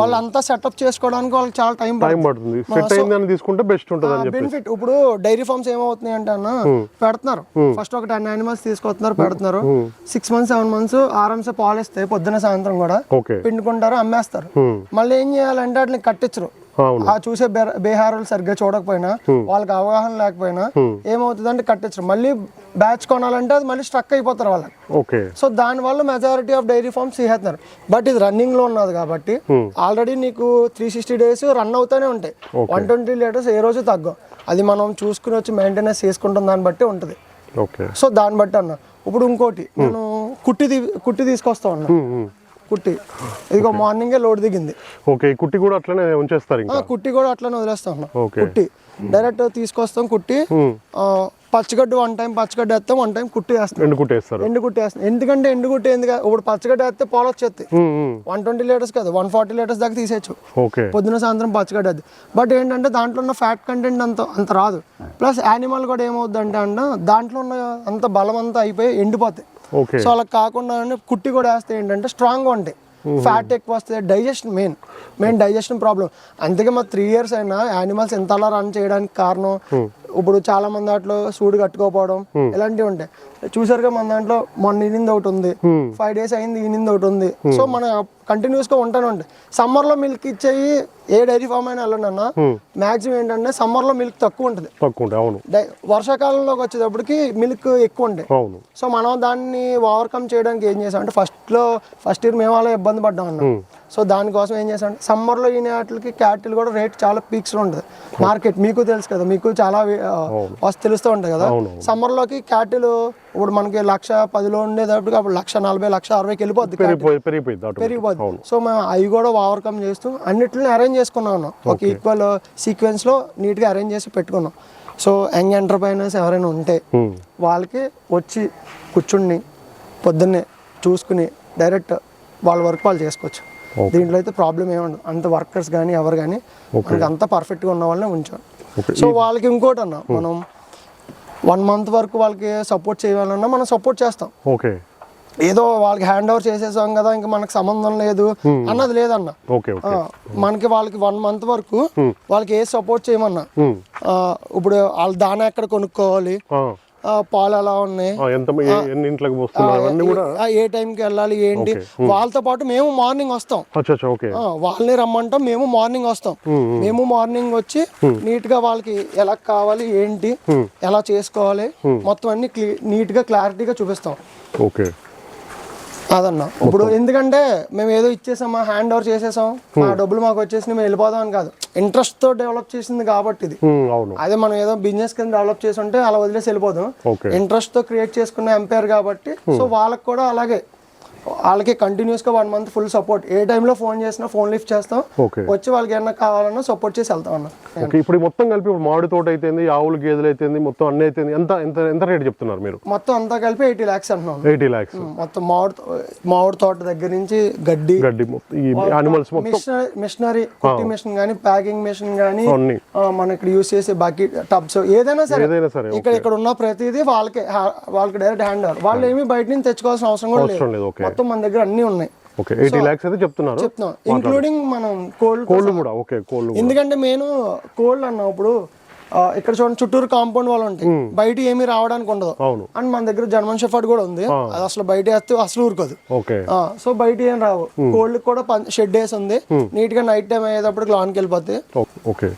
వాళ్ళంతా సెటప్ చేసుకోవడానికి వాళ్ళకి చాలా టైం పడుతుంది. సెట్ అయింది అని తీసుకుంటే బెస్ట్ ఉంటుంది బెనిఫిట్ ఇప్పుడు డైరీ ఫార్మ్స్ ఏమవుతున్నాయి అంటే అన్న పెడుతున్నారు. ఫస్ట్ ఒక టెన్ యానిమల్స్ తీసుకొస్తున్నారు పెడుతున్నారు. సిక్స్ మంత్స్ సెవెన్ మంత్స్ ఆరామ్సే పాలు ఇస్తాయి పొద్దున సాయంత్రం కూడా. పిండుకుంటారు అమ్మేస్తారు. మళ్ళీ ఏం చేయాలంటే వాటిని కట్టించరు. ఆ చూసే బీహారులు సరిగ్గా చూడకపోయినా వాళ్ళకి అవగాహన లేకపోయినా ఏమవుతుంది అంటే కట్టించరు. మళ్ళీ బ్యాచ్ కొనాలంటే అది మళ్ళీ స్ట్రక్ అయిపోతారు వాళ్ళకి. ఓకే. సో దానివల్ల మెజారిటీ ఆఫ్ డైరీ ఫార్మ్స్ తీసేస్తున్నారు బట్ ఇది రన్నింగ్లో ఉన్నది కాబట్టి ఆల్రెడీ నీకు త్రీ సిక్స్టీ డేస్ రన్ అవుతూనే ఉంటాయి. వన్ ట్వంటీ లీటర్స్ ఏ రోజు తగ్గం అది మనం చూసుకుని వచ్చి మెయింటెనెన్స్ చేసుకుంటాం దాన్ని బట్టి ఉంటుంది. ఓకే. సో దాన్ని బట్టి అన్న. ఇప్పుడు ఇంకోటి నేను కుట్టి కుట్టి తీసుకొస్తా ఉన్నా. కుట్టి. ఇదిగో మార్నింగే లోడ్ దిగింది. ఓకే కుట్టి కూడా అట్లనే ఉంచేస్తారు ఇంకా? కుట్టి కూడా అట్లనే వదిలేస్తా కుట్టి. డైరెక్ట్ తీసుకొస్తాం కుట్టి. ఆ, పచ్చగడ్డి వన్ టైం పచ్చగడ్డి వేస్తాం వన్ టైం కుట్టి వేస్తాం. ఎండు కుట్టేస్తారు ఎండు కుట్టి వేస్తాం. ఎందుకంటే ఎండు కుట్టి ఎందుకు? ఇప్పుడు పచ్చగడ్డి వేస్తే పాలు ఉమ్. వన్ ట్వంటీ లీటర్స్ కాదు వన్ ఫార్టీ లీటర్స్ దాకా తీసేయచ్చు. ఓకే. పొద్దున సాయంత్రం పచ్చగడ్డి అది. బట్ ఏంటంటే దాంట్లో ఉన్న ఫ్యాట్ కంటెంట్ అంత అంత రాదు. ప్లస్ యానిమల్ కూడా ఏమవుద్ది అంటే అన్న దాంట్లో ఉన్న అంత బలం అంతా అయిపోయి ఎండిపోతాయి. సో అలా కాకుండా కుట్టి కూడా వేస్తే ఏంటంటే స్ట్రాంగ్గా ఉంటాయి. ఫ్యాట్ ఎక్కువ వస్తుంది digestion main main digestion problem అందుకే మా త్రీ ఇయర్స్ అయినా యానిమల్స్ ఎంత అలా రన్ చేయడానికి కారణం? ఇప్పుడు చాలా మంది దాంట్లో సూడు కట్టుకోపోవడం ఇలాంటివి ఉంటాయి. చూసారుగా మన దాంట్లో మొన్న ఈనింది ఒకటి ఉంది. ఫైవ్ డేస్ అయింది ఈనింది ఒకటి ఉంది. సో మన కంటిన్యూస్గా ఉంటానే ఉంటాయి సమ్మర్లో మిల్క్ ఇచ్చేయి ఏ డైరీ ఫామ్ అయినా వెళ్ళండి మాక్సిమం ఏంటంటే సమ్మర్లో మిల్క్ తక్కువ ఉంటుంది. తక్కువ అవును. వర్షాకాలంలోకి వచ్చేటప్పటికి మిల్క్ ఎక్కువ ఉంటాయి అవును. సో మనం దాన్ని ఓవర్కమ్ చేయడానికి ఏం చేసాం అంటే ఫస్ట్లో ఫస్ట్ ఇయర్ మేము అలా ఇబ్బంది పడ్డాం అన్నాం. సో దానికోసం ఏం చేసాం అంటే సమ్మర్లో ఈ వాటికి క్యాటిల్ కూడా రేట్ చాలా పీక్స్లో ఉంటుంది. మార్కెట్ మీకు తెలుసు కదా మీకు చాలా తెలుస్తూ ఉంటాయి కదా. సమ్మర్లోకి క్యాటిల్ ఇప్పుడు మనకి లక్ష పదిలో ఉండేటప్పుడు అప్పుడు లక్ష నలభై లక్ష అరవైకి వెళ్ళిపోద్ది పెరిగిపోద్ది. సో మేము అవి కూడా ఓవర్కమ్ చేస్తూ అన్నిటిని అరేంజ్ చేసుకున్నాం ఒక ఈక్వల్ సీక్వెన్స్లో నీట్గా అరేంజ్ చేసి పెట్టుకున్నాం. సో యంగ్ ఎంటర్ప్రైనర్స్ ఎవరైనా ఉంటే. వాళ్ళకి వచ్చి కూర్చుని పొద్దున్నే చూసుకుని డైరెక్ట్ వాళ్ళ వర్క్ వాళ్ళు చేసుకోవచ్చు. దీంట్లో అయితే ప్రాబ్లం ఏముండదు అంత వర్కర్స్ కానీ ఎవరు కానీ అంత పర్ఫెక్ట్గా ఉన్న వాళ్ళనే ఉంచాం. సో వాళ్ళకి ఇంకోటి అన్న మనం వన్ మంత్ వరకు వాళ్ళకి సపోర్ట్ చేయాలన్నా మనం సపోర్ట్ చేస్తాం. ఓకే. ఏదో వాళ్ళకి హ్యాండ్ ఓవర్ చేసేసాం కదా ఇంకా మనకు సంబంధం లేదు అన్నది లేదన్న. మనకి వాళ్ళకి వన్ మంత్ వరకు వాళ్ళకి ఏ సపోర్ట్ చేయమన్నా. ఇప్పుడు వాళ్ళ దాన ఎక్కడ కొనుక్కోవాలి? పాలు ఎలా ఉన్నాయి. ఎన్ని ఇంట్లోకి కూడా? ఆ, ఏ టైంకి వెళ్ళాలి ఏంటి? వాళ్ళతో పాటు మేము మార్నింగ్ వస్తాం. వాళ్ళని రమ్మంటాం మేము మార్నింగ్ వస్తాం. మేము మార్నింగ్ వచ్చి నీట్గా వాళ్ళకి ఎలా కావాలి ఏంటి ఎలా చేసుకోవాలి మొత్తం అన్ని నీట్గా క్లారిటీగా చూపిస్తాం. ఓకే. అదన్న ఇప్పుడు ఎందుకంటే మేము ఏదో ఇచ్చేసామా హ్యాండ్ ఓవర్ చేసేసాం మా డబ్బులు మాకు వచ్చేసి మేము వెళ్ళిపోదాం అని కాదు. ఇంట్రెస్ట్తో డెవలప్ చేసింది కాబట్టి ఇది. Hmm, అదే మనం ఏదో బిజినెస్ కింద డెవలప్ చేసి ఉంటే అలా వదిలేసి వెళ్ళిపోదాం. ఇంట్రెస్ట్తో క్రియేట్ చేసుకున్న ఎంపైర్ కాబట్టి సో వాళ్ళకి కూడా అలాగే. వాళ్ళకి కంటిన్యూస్గా వన్ మంత్ ఫుల్ సపోర్ట్ ఏ టైంలో ఫోన్ చేసినా ఫోన్ లిఫ్ట్ చేస్తాం. వచ్చి వాళ్ళకి ఏమన్నా కావాలన్నా సపోర్ట్ చేసి వెళ్తాం అన్న. ఇప్పుడు మొత్తం కలిపి మామిడి తోట అయితేంది ఆవులు గేదెలు అయితేంది మొత్తం అన్ని అయితేంది ఎంత ఎంత ఎంత రేట్ చెప్తున్నారు మీరు? మొత్తం అంతా కలిపి ఎయిటీ ల్యాక్స్ అంటున్నాం. ఎయిటీ ల్యాక్స్ మొత్తం మామిడి మామిడి తోట దగ్గర నుంచి గడ్డి గడ్డి మొత్తం మిషనరీ మిషనరీ కుట్టి మిషన్ కానీ ప్యాకింగ్ మిషన్ కానీ అన్ని. మనం ఇక్కడ యూస్ చేసే బకెట్ టబ్స్ ఏదైనా సరే. ఏదైనా సరే ఇక్కడ ఇక్కడ ఉన్న ప్రతిదీ వాళ్ళకి వాళ్ళకి డైరెక్ట్ హ్యాండ్ ఓవర్ వాళ్ళు ఏమి బయట నుంచి తెచ్చుకోవాల్సిన అవసరం కూడా లేదు. లేదు ఓకే మొత్తం మన దగ్గర అన్ని ఉన్నాయి. ఓకే ఎయిటీ ల్యాక్స్ అయితే చెప్తున్నారు. చెప్తున్నాం. ఇంక్లూడింగ్ మనం కోల్డ్ కోళ్ళు కూడా ఓకే కూడా. ఎందుకంటే నేను కోల్డ్ అన్నా ఇప్పుడు. ఆ, ఇక్కడ చూడండి చుట్టూరు కాంపౌండ్ వాళ్ళు ఉంటాయి. బయట ఏమీ రావడానికి ఉండదు. అవును. అండ్ మన దగ్గర జర్మన్ షెఫర్డ్ కూడా ఉంది. అది అసలు బయట వేస్తే అసలు ఊరుకోదు. సో బయట ఏం రావు. కోల్డ్ కూడా షెడ్ వేసి ఉంది. నీట్గా నైట్ టైం అయ్యేటప్పుడు లాన్కి వెళ్ళిపోతాయి ఓ- ఓకే.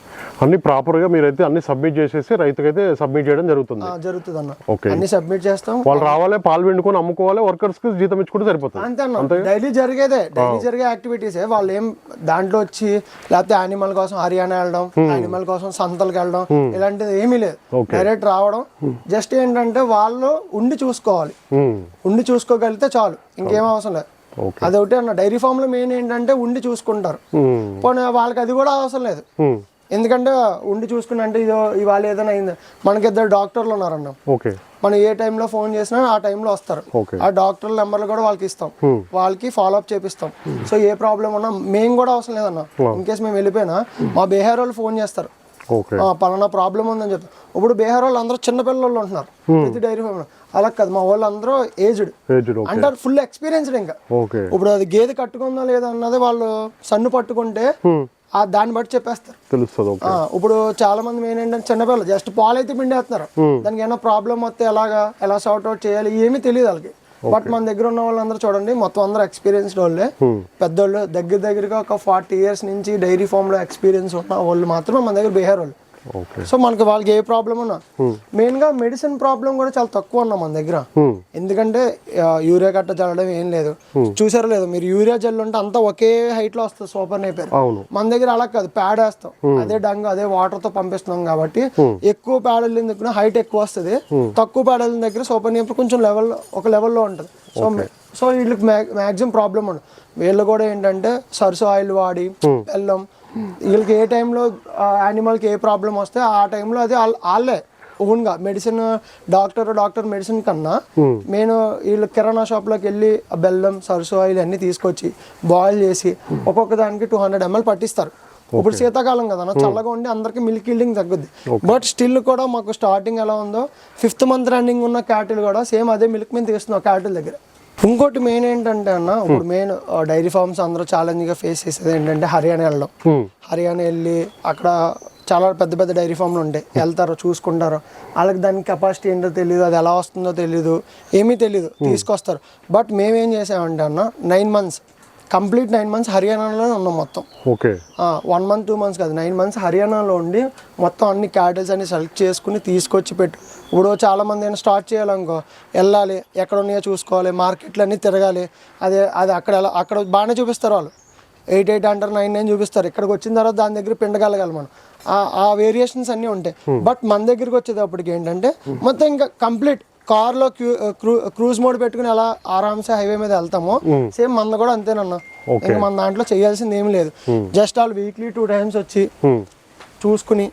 అన్ని ప్రాపర్గా మీరైతే అన్ని సబ్మిట్ చేసేసి రైతుకైతే సబ్మిట్ చేయడం జరుగుతుంది. జరుగుతుంది అన్న అన్ని సబ్మిట్ చేస్తాం. వాళ్ళు రావాలి పాలు పిండుకొని అమ్ముకోవాలి వర్కర్స్కి జీతం ఇచ్చుకుంటే సరిపోతుంది. అంతే అన్న. డైలీ జరిగేదే. డైలీ జరిగే యాక్టివిటీస్ వాళ్ళు ఏం దాంట్లో వచ్చి లేకపోతే యానిమల్ కోసం హర్యానా వెళ్ళడం యానిమల్ కోసం సంతలకు వెళ్ళడం ఇలాంటిది ఏమీ లేదు. డైరెక్ట్ రావడం. జస్ట్ ఏంటంటే వాళ్ళు ఉండి చూసుకోవాలి. ఉమ్, ఉండి చూసుకోగలిగితే చాలు. ఇంకేం అవసరం లేదు. అదొకటి అన్న. డైరీ ఫామ్లో మెయిన్ ఏంటంటే ఉండి చూసుకుంటారు. పోనీ వాళ్ళకి అది కూడా అవసరం లేదు. ఎందుకంటే ఉండి చూసుకుని అంటే ఇదో ఇవాళ ఏదైనా అయింది. మనకి ఇద్దరు డాక్టర్లు ఉన్నారన్న. మనం ఏ టైంలో ఫోన్ చేసినా ఆ టైంలో వస్తారు. ఆ డాక్టర్ నెంబర్లు కూడా వాళ్ళకి ఇస్తాం. వాళ్ళకి ఫాలో అప్ చేపిస్తాం. సో ఏ ప్రాబ్లం ఉన్నా మేము కూడా అవసరం లేదన్న. ఇన్ కేసు మేము వెళ్ళిపోయినా మా బీహార్ వాళ్ళు ఫోన్ చేస్తారు. పలానా ప్రాబ్లం ఉందని చెప్తారు. ఇప్పుడు బీహార్ వాళ్ళు అందరూ చిన్న పిల్లలు ఉంటున్నారు. ప్రతి డైరీ ఫామ్ అలా కాదు మా వాళ్ళు అందరూ ఏజ్డ్ ఏజ్డ్ ఓకే అంటే ఫుల్ ఎక్స్పీరియన్స్డ్ ఇంకా ఇప్పుడు అది గేదె కట్టుకుందా లేదా అన్నది వాళ్ళు సన్ను పట్టుకుంటే ఆ దాన్ని బట్టి చెప్పేస్తారు. తెలుస్తుంది ఇప్పుడు చాలా మంది మెయిన్ ఏంటంటే చిన్నపిల్లలు జస్ట్ పాలు అయితే పిండేస్తున్నారు. దానికి ఏమైనా ప్రాబ్లం వస్తే ఎలాగా ఎలా సార్ట్ అవుట్ చేయాలి ఏమీ తెలియదు వాళ్ళకి. బట్ మన దగ్గర ఉన్న వాళ్ళందరూ చూడండి మొత్తం అందరూ ఎక్స్పీరియన్స్డ్ వాళ్ళే. పెద్దోళ్ళు దగ్గర దగ్గరగా ఒక ఫార్టీ ఇయర్స్ నుంచి డైరీ ఫామ్లో ఎక్స్పీరియన్స్ ఉన్న వాళ్ళు మాత్రమే మన దగ్గర బీహార్ వాళ్ళు. సో మనకి వాళ్ళకి ఏ ప్రాబ్లం ఉన్నా మెయిన్గా మెడిసిన్ ప్రాబ్లం కూడా చాలా తక్కువ ఉన్నా మన దగ్గర. ఉమ్, ఎందుకంటే యూరియా కట్ట చల్లడం ఏం లేదు. చూసారో లేదు మీరు యూరియా జల్ ఉంటే అంతా ఒకే హైట్లో వస్తుంది సూపర్ నేపేరు. అవును. మన దగ్గర అలా కాదు ప్యాడ్ వేస్తాం. అదే డంగ్ అదే వాటర్తో పంపిస్తున్నాం కాబట్టి ఎక్కువ ప్యాడ్ వెళ్ళిన దగ్గర హైట్ ఎక్కువ వస్తుంది. తక్కువ ప్యాడ్ వెళ్ళిన దగ్గర సూపర్ నేపర్ కొంచెం లెవెల్ ఒక లెవెల్లో ఉంటుంది. సో సో వీళ్ళకి మ్యాక్సిమం ప్రాబ్లం ఉండదు. వీళ్ళు కూడా ఏంటంటే సర్సు ఆయిల్ వాడి బెల్లం వీళ్ళకి ఏ టైంలో యానిమల్కి ఏ ప్రాబ్లం వస్తే ఆ టైంలో అది వాళ్ళ- ఓన్గా మెడిసిన్ డాక్టర్ డాక్టర్ మెడిసిన్ కన్నా నేను వీళ్ళు కిరాణా షాప్లోకి వెళ్ళి ఆ బెల్లం సరసు ఆయిల్ అన్ని తీసుకొచ్చి బాయిల్ చేసి ఒక్కొక్క దానికి టూ హండ్రెడ్ ఎంఎల్ పట్టిస్తారు. ఇప్పుడు శీతాకాలం కదా అన్న, చల్లగా ఉండి అందరికి మిల్క్ ఇల్డింగ్ తగ్గుద్ది. బట్ స్టిల్ కూడా మాకు స్టార్టింగ్ ఎలా ఉందో ఫిఫ్త్ మంత్ రన్నింగ్ ఉన్న క్యాటిల్ కూడా సేమ్ అదే మిల్క్ మేము తీస్తున్నాం క్యాటిల్ దగ్గర. ఇంకోటి మెయిన్ ఏంటంటే అన్న ఇప్పుడు మెయిన్ డైరీ ఫార్మ్స్ అందరూ ఛాలెంజ్గా ఫేస్ చేసేది ఏంటంటే హర్యానా వెళ్ళడం. ఉమ్, హర్యానా వెళ్ళి అక్కడ చాలా పెద్ద పెద్ద డైరీ ఫామ్లు ఉంటాయి. వెళ్తారు చూసుకుంటారు. వాళ్ళకి దాని కెపాసిటీ ఏంటో తెలియదు అది ఎలా వస్తుందో తెలియదు ఏమీ తెలియదు తీసుకొస్తారు. బట్ మేమేం చేసామంటే అన్న nine months complete nine months హర్యానాలోనే ఉన్నాం మొత్తం. Okay one month two months కాదు నైన్ మంత్స్ హర్యానాలో ఉండి మొత్తం అన్ని క్యాటిల్స్ అన్ని సెలెక్ట్ చేసుకుని తీసుకొచ్చి పెట్టు ఇప్పుడు చాలా మంది అయినా స్టార్ట్ చేయాలనుకో వెళ్ళాలి ఎక్కడ ఉన్నాయో చూసుకోవాలి మార్కెట్లు అన్నీ తిరగాలి అదే అది అక్కడ ఎలా అక్కడ బాగానే చూపిస్తారు వాళ్ళు. ఎయిట్ ఎయిట్ అంటారు నైన్ నైన్ చూపిస్తారు. ఇక్కడికి వచ్చిన తర్వాత దాని దగ్గర పిండగలగాలి మనం. ఆ- ఆ వేరియేషన్స్ అన్నీ ఉంటాయి. బట్ మన దగ్గరికి వచ్చేటప్పటికి ఏంటంటే మొత్తం ఇంకా కంప్లీట్ కార్లో క్యూ క్రూ క్రూజ్ మోడ్ పెట్టుకుని ఎలా ఆరామ్సే హైవే మీద వెళ్తామో. సేమ్ మన కూడా అంతేనన్న. ఇంకా మన దాంట్లో చేయాల్సింది ఏం లేదు. జస్ట్ వాళ్ళు వీక్లీ టూ టైమ్స్ వచ్చి చూసుకుని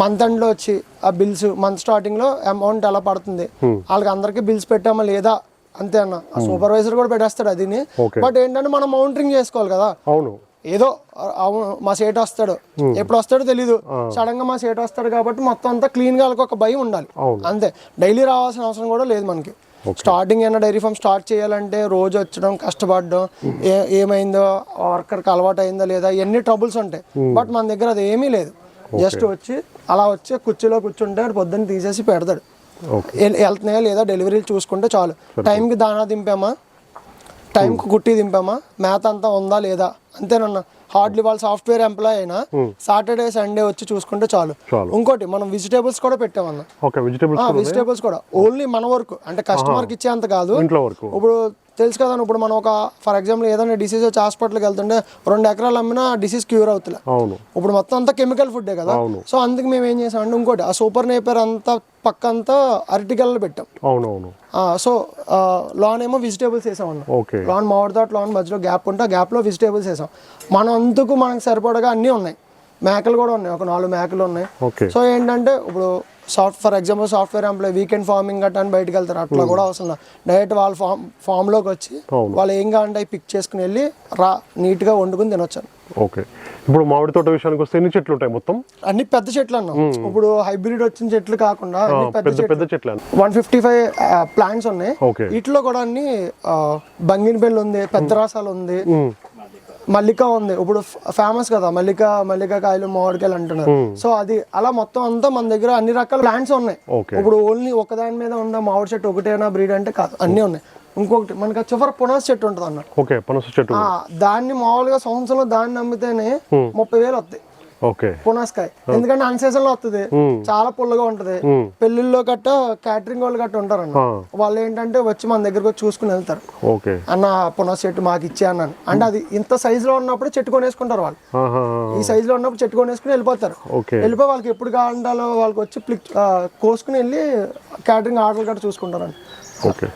మంత్ ఎండ్లో వచ్చి ఆ బిల్స్ మంత్ స్టార్టింగ్లో అమౌంట్ ఎలా పడుతుంది? వాళ్ళకి అందరికీ బిల్స్ పెట్టామా లేదా? అంతే అన్న. సూపర్వైజర్ కూడా పెట్టేస్తాడు అదిని. బట్ ఏంటంటే మనం మౌంటరింగ్ చేసుకోవాలి కదా. అవును. ఏదో అవును మా సేట్ వస్తాడు. ఎప్పుడు వస్తాడో తెలీదు. సడన్గా మా సేట్ వస్తాడు కాబట్టి మొత్తం అంతా క్లీన్గా ఒక భయం ఉండాలి. అంతే. డైలీ రావాల్సిన అవసరం కూడా లేదు మనకి. స్టార్టింగ్ ఏమైనా డైరీ ఫామ్ స్టార్ట్ చేయాలంటే రోజు వచ్చడం కష్టపడడం ఏమైందో వర్కర్కి అలవాటు అయిందో లేదా ఎన్ని ట్రబుల్స్ ఉంటాయి. బట్ మన దగ్గర అది ఏమీ లేదు. జస్ట్ వచ్చి అలా వచ్చి కుర్చీలో కూర్చుంటే పొద్దున్న తీసేసి పెడతాడు. వెళ్తున్నాయా లేదా డెలివరీలు చూసుకుంటే చాలు. టైంకి దాణా దింపామా? టైంకి కుట్టి దింపామా? మేత అంతా ఉందా లేదా? అంతేనన్న. హార్డ్లీ వాళ్ళ సాఫ్ట్వేర్ ఎంప్లాయ్ అయినా సాటర్డే సండే వచ్చి చూసుకుంటే చాలు. ఇంకోటి మనం వెజిటేబుల్స్ కూడా పెట్టామన్న. వెజిటేబుల్స్ కూడా ఓన్లీ మన వరకు అంటే కస్టమర్కి ఇచ్చేంత కాదు. ఇంట్లో వరకు ఇప్పుడు తెలుసు కదా ఇప్పుడు మనం ఒక ఫర్ ఎగ్జాంపుల్ ఏదైనా డిసీజ్ వచ్చి హాస్పిటల్కి వెళ్తుంటే రెండు ఎకరాలు అమ్మినా డిసీజ్ క్యూర్ అవుతుంది అవును. ఇప్పుడు మొత్తం అంతా కెమికల్ ఫుడ్డే కదా. అవును. సో అందుకు మేము ఏం చేసామంటే ఇంకోటి ఆ సూపర్ నేపర్ అంతా పక్క అంతా అరటికల్లో పెట్టాం. అవును అవును ఆ, సో లాన్ ఏమో వెజిటేబుల్స్ వేసామన్న ఓకే. లాన్ మామిడి తోట లాన్ మధ్యలో గ్యాప్ ఉంటే ఆ గ్యాప్లో వెజిటేబుల్స్ వేసాం. మనం అందుకు మనకు సరిపడగా అన్నీ ఉన్నాయి. మేకలు కూడా ఉన్నాయి. ఒక నాలుగు మేకలు ఉన్నాయి. సో ఏంటంటే ఇప్పుడు soft for example software employee weekend farming గట్టా అని బయటకు వెళ్తారు. అట్లా కూడా అవసరం డైరెక్ట్ వాళ్ళ ఫామ్ ఫామ్లోకి వచ్చి. వాళ్ళు ఏం కావాలంటే పిక్ చేసుకుని వెళ్ళి రా నీట్గా వండుకుని తినొచ్చు. ఓకే. ఇప్పుడు మామిడి తోట విషయానికి వస్తే ఎన్ని చెట్లు ఉంటాయి మొత్తం? అన్ని పెద్ద చెట్లు అన్నాం. ఇప్పుడు హైబ్రిడ్ వచ్చిన చెట్లు కాకుండా పెద్ద చెట్లు. వన్ ఫిఫ్టీ ఫైవ్ ప్లాంట్స్ ఉన్నాయి. వీటిలో కూడా అన్ని బంగినపల్లి ఉంది పెద్ద రసాలు ఉంది. మల్లిక ఉంది. ఇప్పుడు ఫేమస్ కదా మల్లిక మల్లిక కాయలు మామిడికాయలు అంటున్నారు. సో అది అలా మొత్తం అంతా మన దగ్గర అన్ని రకాల ప్లాంట్స్ ఉన్నాయి. ఇప్పుడు ఓన్లీ ఒకదాని మీద ఉందా మామిడి చెట్టు ఒకటేనా బ్రీడ్ అంటే కాదు. అన్నీ ఉన్నాయి. ఇంకొకటి మనకి చివరి పునాస్ చెట్టు ఉంటుంది అన్న ఓకే పనస చెట్టు. ఆ, దాన్ని మామూలుగా సంవత్సరంలో దాన్ని అమ్మితేనే ముప్పై వేలు వస్తాయి పునాస్కాయ. ఎందుకంటే అన్ సీజన్లో వస్తుంది చాలా పుల్లగా ఉంటది. పెళ్ళిళ్ళలో గట్ట క్యాటరింగ్ వాళ్ళు గట్ట ఉంటారన్న ఆ. వాళ్ళు ఏంటంటే వచ్చి మన దగ్గరకు వచ్చి చూసుకుని వెళ్తారు. అన్న పునః చెట్టు మాకు ఇచ్చే అన్నాను. అంటే అది ఇంత సైజులో ఉన్నప్పుడు చెట్టు కొనేసుకుంటారు వాళ్ళు. ఈ సైజులో ఉన్నప్పుడు చెట్టు కొనేసుకుని వెళ్ళిపోతారు. వెళ్ళిపోయి వాళ్ళకి ఎప్పుడు కావాలంటాలో వాళ్ళకి వచ్చి కోసుకుని వెళ్ళి క్యాటరింగ్ ఆర్డర్ గట్రా చూసుకుంటారండి ఓకే.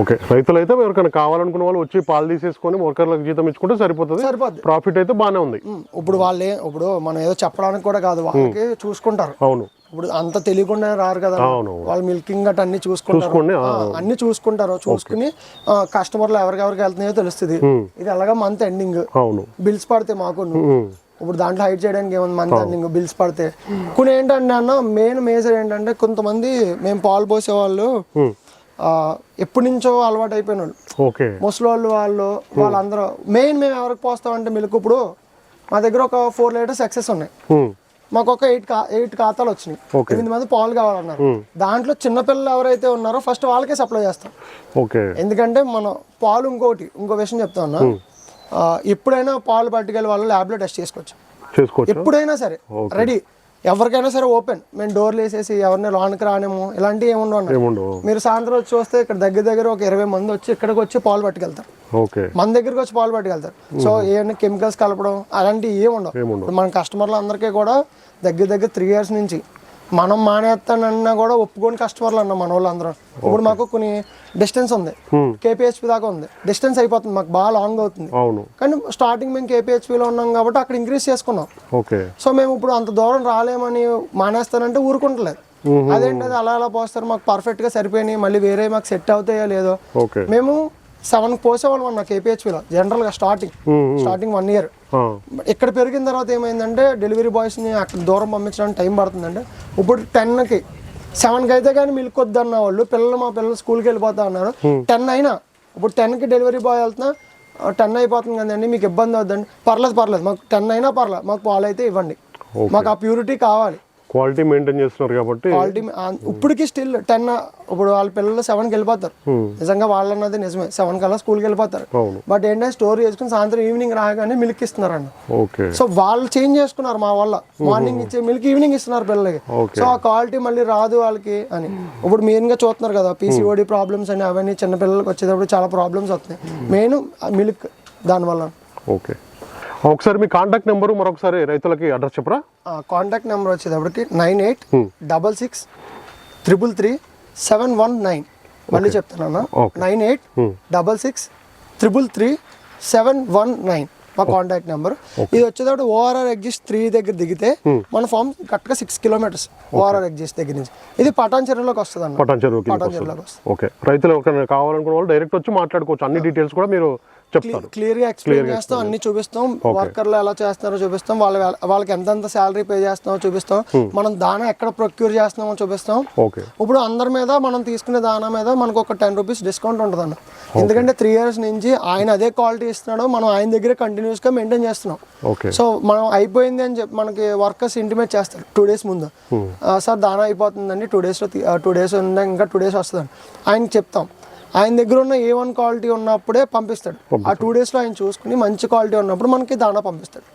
ఓకే. రైతులు అయితే ఎవరికైనా కావాలనుకున్న వాళ్ళు వచ్చి పాలు తీసేసుకొని వర్కర్లకు జీతం ఇచ్చుకుంటే సరిపోతుంది. సరిపోద్ది. ప్రాఫిట్ అయితే బాగానే ఉంది. ఇప్పుడు వాళ్ళే ఇప్పుడు మనం ఏదో చెప్పడానికి కూడా కాదు వాళ్ళకి చూసుకుంటారు. అవును. ఇప్పుడు అంత తెలియకుండా రారు కదా. వాళ్ళు మిల్కింగ్ గట్ట అన్ని చూసుకుంటారు. అన్ని చూసుకుంటారు. చూసుకుని కస్టమర్లు ఎవరికెవరికి వెళ్తున్నాయో తెలుస్తుంది. ఇది అలాగా మంత్ ఎండింగ్ అవును. బిల్స్ పడితే మాకు ఇప్పుడు దాంట్లో హైడ్ చేయడానికి ఏముంది మంత్ ఎండింగ్ బిల్స్ పడితే. కొన్ని ఏంటంటే అన్న మెయిన్ మేజర్ ఏంటంటే కొంతమంది మేము పాలు పోసే వాళ్ళు ఉమ్, ఆ, ఎప్పటి నుంచో అలవాటు అయిపోయిన వాళ్ళు ఓకే. ముసలి వాళ్ళు వాళ్ళు వాళ్ళందరూ. మెయిన్ మేము ఎవరికి పోస్తామంటే మిల్క్ ఇప్పుడు మా దగ్గర ఒక ఫోర్ లీటర్స్ ఎక్సెస్ ఉన్నాయి. మాకు ఒక ఎయిట్ ఎయిట్ ఖాతాలు వచ్చినాయి. ఎనిమిది మంది పాలు కావాలన్నారు. దాంట్లో చిన్నపిల్లలు ఎవరైతే ఉన్నారో ఫస్ట్ వాళ్ళకే సప్లై చేస్తాం. ఓకే. ఎందుకంటే మనం పాలు ఇంకోటి ఇంకో విషయం చెప్తా ఉన్నా. ఎప్పుడైనా పాలు పట్టుకెళ్ళి వాళ్ళు ల్యాబ్లో టెస్ట్ చేసుకోవచ్చు. ఎప్పుడైనా సరే. రెడీ. ఎవరికైనా సరే ఓపెన్. మేము డోర్లు వేసేసి ఎవరిని లోనికి రానేమో ఇలాంటివి ఏముండవు. మీరు సాయంత్రం వచ్చి చూస్తే ఇక్కడ దగ్గర దగ్గర ఒక ఇరవై మంది వచ్చి ఇక్కడికి వచ్చి పాలు పట్టుకెళ్తారు. మన దగ్గరికి వచ్చి పాలు పట్టుకెళ్తారు. సో ఏమైనా కెమికల్స్ కలపడం అలాంటివి ఏముండవు మన కస్టమర్లు అందరికీ కూడా దగ్గర దగ్గర త్రీ ఇయర్స్ నుంచి మనం మానేస్తానన్నా కూడా ఒప్పుకోని కస్టమర్లు అన్న మన వాళ్ళు అందరం. ఇప్పుడు మాకు కొన్ని డిస్టెన్స్ ఉంది. కేపీహెచ్పి దాకా ఉంది. డిస్టెన్స్ అయిపోతుంది మాకు బాగా లాంగ్ అవుతుంది. అవును. కానీ స్టార్టింగ్ మేము కేపీహెచ్పిలో ఉన్నాం కాబట్టి అక్కడ ఇంక్రీజ్ చేసుకున్నాం. ఓకే. సో మేము ఇప్పుడు అంత దూరం రాలేమని మానేస్తానంటే ఊరుకుంటలేదు. అదేంటి అది అలా అలా పోస్తారు మాకు పర్ఫెక్ట్గా సరిపోయినాయి మళ్ళీ వేరే మాకు సెట్ అవుతాయో లేదో. మేము సెవెన్ పోసేవాళ్ళం అన్న కేపీహెచ్పిలో జనరల్గా స్టార్టింగ్ స్టార్టింగ్ వన్ ఇయర్ ఇక్కడ పెరిగిన తర్వాత ఏమైందంటే డెలివరీ బాయ్స్ని అక్కడ దూరం పంపించడానికి టైం పడుతుందంటే ఇప్పుడు టెన్కి సెవెన్కి అయితే కానీ మిల్క్ వద్దన్న వాళ్ళు పిల్లలు మా పిల్లలు స్కూల్కి వెళ్ళిపోతా ఉన్నారు టెన్ అయినా ఇప్పుడు టెన్కి డెలివరీ బాయ్ వెళ్తున్నా టెన్ అయిపోతుంది కదండి మీకు ఇబ్బంది అవుద్దండి. పర్లేదు పర్లేదు మాకు టెన్ అయినా పర్లేదు మాకు పాలు అయితే ఇవ్వండి మాకు ఆ ప్యూరిటీ కావాలి. క్వాలిటీ మెయింటైన్ చేస్తున్నారు కాబట్టి క్వాలిటీ ఇప్పటికీ స్టిల్ టెన్ ఇప్పుడు వాళ్ళ పిల్లలు సెవెన్కి వెళ్ళిపోతారు. నిజంగా వాళ్ళన్నది నిజమే. సెవెన్ కల్లా స్కూల్కి వెళ్ళిపోతారు. బట్ ఏంటంటే స్టోర్ చేసుకుని సాయంత్రం ఈవినింగ్ రాగానే మిల్క్ ఇస్తున్నారండి ఓకే. సో వాళ్ళు చేంజ్ చేసుకున్నారు మా వల్ల. మార్నింగ్ ఇచ్చే మిల్క్ ఈవినింగ్ ఇస్తున్నారు పిల్లలకి. సో ఆ క్వాలిటీ మళ్ళీ రాదు వాళ్ళకి అని. ఇప్పుడు మెయిన్గా చూస్తున్నారు కదా పీసీఓడి ప్రాబ్లమ్స్ అని అవన్నీ చిన్న పిల్లలకి వచ్చేటప్పుడు చాలా ప్రాబ్లమ్స్ వస్తున్నాయి. మెయిన్ మిల్క్ దానివల్ల ఓకే. ఒకసారి మీ కాంటాక్ట్ నెంబరు మరొకసారి రైతులకి అడ్రస్ చెప్పరా? కాంటాక్ట్ నెంబర్ వచ్చేటప్పటికి nine eight double six triple three seven one nine. మళ్ళీ చెప్తానన్నా. Nine eight double six triple three seven one nine. మా కాంటాక్ట్ నెంబర్. ఇది వచ్చేటప్పుడు ఓఆర్ఆర్ ఎగ్జిస్ట్ త్రీ దగ్గర దిగితే మన ఫామ్ కరెక్ట్గా సిక్స్ కిలోమీటర్స్ ఓఆర్ఆర్ ఎగ్జిస్ట్ దగ్గర నుంచి. ఇది పటాన్ చెరువులోకి వస్తుంది పటాన్. చెరువులోకి ఓకే. రైతులు కావాలనుకున్న వాళ్ళు డైరెక్ట్ వచ్చి మాట్లాడుకోవచ్చు. అన్ని డీటెయిల్స్ కూడా మీరు చెప్తారు క్లియర్గా ఎక్స్ప్లెయిన్ చేస్తాం అన్ని చూపిస్తాం. వర్కర్లు ఎలా చేస్తున్నారో చూపిస్తాం. వాళ్ళ వాళ్ళకి ఎంతెంత శాలరీ పే చేస్తున్నామో చూపిస్తాం. మనం దానా ఎక్కడ ప్రొక్యూర్ చేస్తున్నామో చూపిస్తాం. ఓకే ఇప్పుడు అందరి మీద మనం తీసుకునే దానా మీద మనకు ఒక టెన్ రూపీస్ డిస్కౌంట్ ఉంటుంది అన్న ఎందుకంటే త్రీ ఇయర్స్ నుంచి ఆయన అదే క్వాలిటీ ఇస్తున్నాడు. మనం ఆయన దగ్గర కంటిన్యూస్గా మెయింటైన్ చేస్తున్నాం సో మనం అయిపోయింది అని చెప్పి మనకి వర్కర్స్ ఇంటిమేట్ చేస్తారు. టూ డేస్ ముందు. ఆ, సార్ దానా అయిపోతుందండి. టూ డేస్లో టూ డేస్ ఉంది ఇంకా టూ డేస్ వస్తుందండి. ఆయనకి చెప్తాం. ఆయన దగ్గర ఉన్న ఏ వన్ క్వాలిటీ ఉన్నప్పుడే పంపిస్తాడు. ఆ టూ డేస్లో ఆయన చూసుకుని మంచి క్వాలిటీ ఉన్నప్పుడు మనకి దానా పంపిస్తాడు.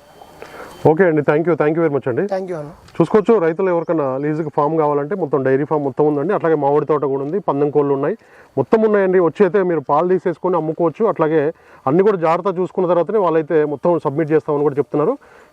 ఓకే అండి thank you thank you very much అండి. థ్యాంక్ యూ అన్న. చూసుకోవచ్చు రైతులు ఎవరికైనా లీజుకి ఫామ్ కావాలంటే మొత్తం డైరీ ఫామ్ మొత్తం ఉందండి అట్లాగే మామిడి తోట కూడా ఉంది పందెం కోళ్ళు ఉన్నాయి మొత్తం ఉన్నాయండి. వచ్చి అయితే మీరు పాలు తీసేసుకొని అమ్ముకోవచ్చు అట్లాగే అన్ని కూడా జాగ్రత్త చూసుకున్న తర్వాతనే వాళ్ళైతే మొత్తం సబ్మిట్ చేస్తామని కూడా చెప్తున్నారు.